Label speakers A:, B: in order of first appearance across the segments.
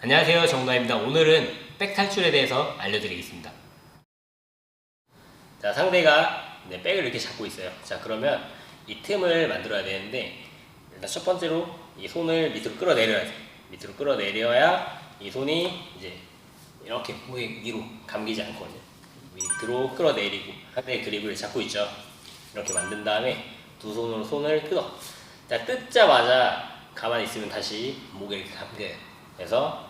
A: 안녕하세요 정다입니다. 오늘은 백 탈출에 대해서 알려드리겠습니다. 자 상대가 네, 백을 이렇게 잡고 있어요. 자 그러면 이 틈을 만들어야 되는데 일단 첫 번째로 이 손을 밑으로 끌어내려야 돼. 밑으로 끌어내려야 이 손이 이제 이렇게 위- 위로 감기지 않거든요 밑으로 끌어내리고 상대의 그립을 잡고 있죠 이렇게 만든 다음에 두 손으로 손을 뜯어 자 뜯자마자 가만히 있으면 다시 목에 이렇게 감겨요 그래서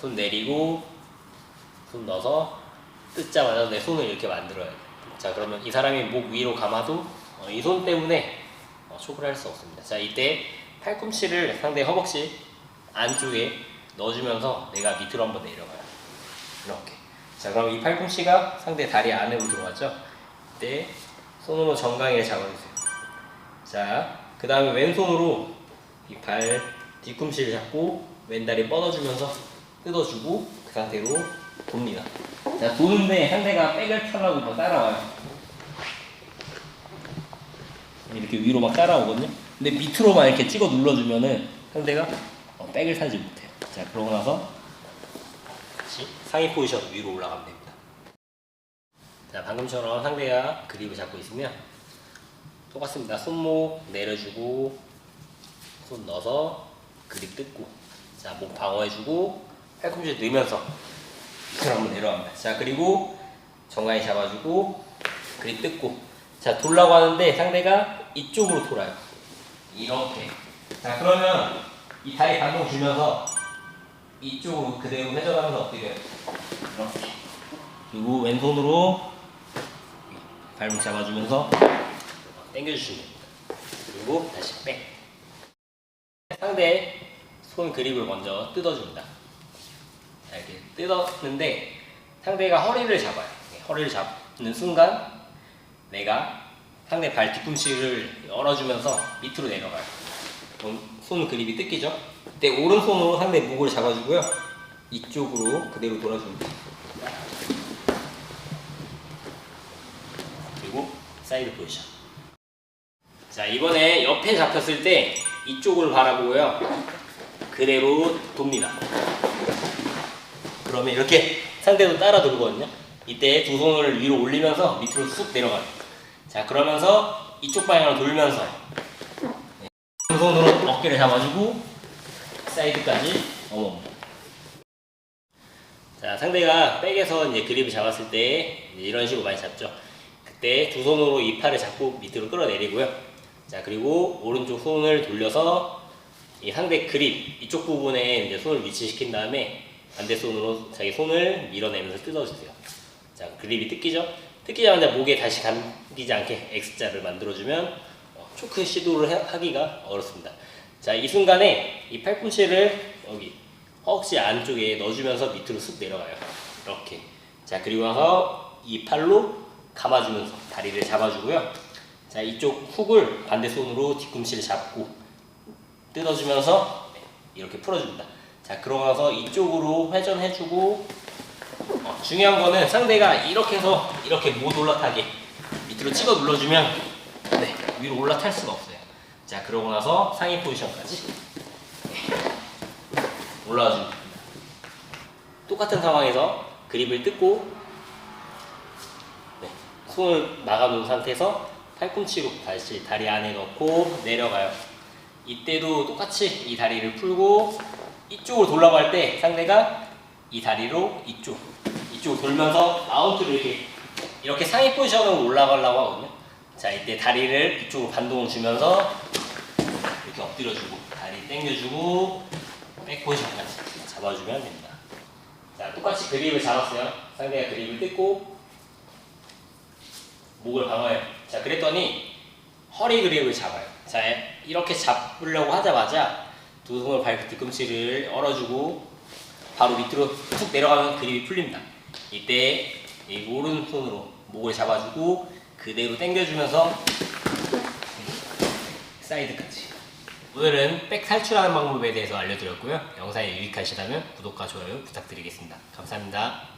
A: 손 내리고 손 넣어서 뜯자마자 내 손을 이렇게 만들어야 돼. 자 그러면 이 사람이 목 위로 감아도 어, 이손 때문에 어, 촉을 할 수 없습니다. 자 이때 팔꿈치를 상대 허벅지 안쪽에 넣어주면서 내가 밑으로 한번 내려가요. 이렇게. 자 그럼 이 팔꿈치가 상대 다리 안으로 들어갔죠? 이때 손으로 정강이를 잡아주세요. 자 그 다음에 왼손으로 이 발 뒤꿈치를 잡고 왼다리 뻗어주면서 뜯어주고 그 상태로 돕니다. 자 도는데 상대가 백을 펴려고 막 따라와요. 이렇게 위로 막 따라오거든요. 근데 밑으로만 이렇게 찍어 눌러주면은 상대가 어, 백을 타지 못해요. 자 그러고 나서 다시 상위 포지션 위로 올라가면 됩니다. 자 방금처럼 상대가 그립을 잡고 있으면 똑같습니다. 손목 내려주고 손 넣어서 그립 뜯고 자 목 방어해주고 팔꿈치 넣으면서 밑으로 한번 내려갑니다. 자 그리고 정강이 잡아주고 그립 뜯고 자 돌라고 하는데 상대가 이쪽으로 돌아요. 이렇게 자 그러면 이 다리 반동 주면서 이쪽으로 그대로 회전하면서 어떻게 해요? 이렇게 그리고 왼손으로 발목 잡아주면서 당겨주시면 됩니다. 그리고 다시 백 상대 손 그립을 먼저 뜯어줍니다. 자, 이렇게 뜯었는데 상대가 허리를 잡아요. 네, 허리를 잡는 순간 내가 상대 발 뒤꿈치를 열어주면서 밑으로 내려가요. 손 그립이 뜯기죠? 그때 오른손으로 상대 목을 잡아주고요. 이쪽으로 그대로 돌아줍니다. 그리고 사이드 포지션. 자 이번에 옆에 잡혔을 때 이쪽을 바라보고요 그대로 돕니다 그러면 이렇게 상대도 따라 돌거든요 이때 두 손을 위로 올리면서 밑으로 쑥 내려가요 자 그러면서 이쪽 방향으로 돌면서 어깨를 잡아주고 사이드까지 어머 자 상대가 백에서 이제 그립을 잡았을 때 이런 식으로 많이 잡죠 그때 두 손으로 이 팔을 잡고 밑으로 끌어내리고요 자 그리고 오른쪽 손을 돌려서 이 상대 그립 이쪽 부분에 이제 손을 위치시킨 다음에 반대 손으로 자기 손을 밀어내면서 뜯어주세요. 자 그립이 뜯기죠? 뜯기자마자 목에 다시 감기지 않게 X자를 만들어주면 어, 초크 시도를 해- 하기가 어렵습니다. 자 이 순간에 이 팔꿈치를 여기 허벅지 안쪽에 넣어주면서 밑으로 쑥 내려가요. 이렇게. 자 그리고 나서 이 팔로 감아주면서 다리를 잡아주고요. 자 이쪽 훅을 반대 손으로 뒤꿈치를 잡고 뜯어주면서 네, 이렇게 풀어줍니다. 자 그러고 나서 이쪽으로 회전해주고 어, 중요한 거는 상대가 이렇게 해서 이렇게 못 올라타게 밑으로 찍어 눌러주면 네, 위로 올라탈 수가 없어요. 자 그러고 나서 상위 포지션까지 네, 올라와 줍니다. 똑같은 상황에서 그립을 뜯고 네, 손을 막아놓은 상태에서 팔꿈치로 다시 다리 안에 넣고 내려가요. 이때도 똑같이 이 다리를 풀고 이쪽으로 돌라고 할 때 상대가 이 다리로 이쪽 이쪽 돌면서 마운트를 이렇게 이렇게 상위 포지션으로 올라가려고 하거든요. 자 이때 다리를 이쪽으로 반동을 주면서 이렇게 엎드려주고 다리 당겨주고 백 포지션까지 잡아주면 됩니다. 자 똑같이 그립을 잡았어요. 상대가 그립을 뜯고 목을 방어해요. 자, 그랬더니 허리 그립을 잡아요. 자, 이렇게 잡으려고 하자마자 두 손을 발 뒤꿈치를 얼어주고 바로 밑으로 툭 내려가면 그립이 풀립니다. 이때 이 오른손으로 목을 잡아주고 그대로 당겨주면서 사이드까지. 오늘은 백 탈출하는 방법에 대해서 알려드렸고요. 영상이 유익하시다면 구독과 좋아요 부탁드리겠습니다. 감사합니다.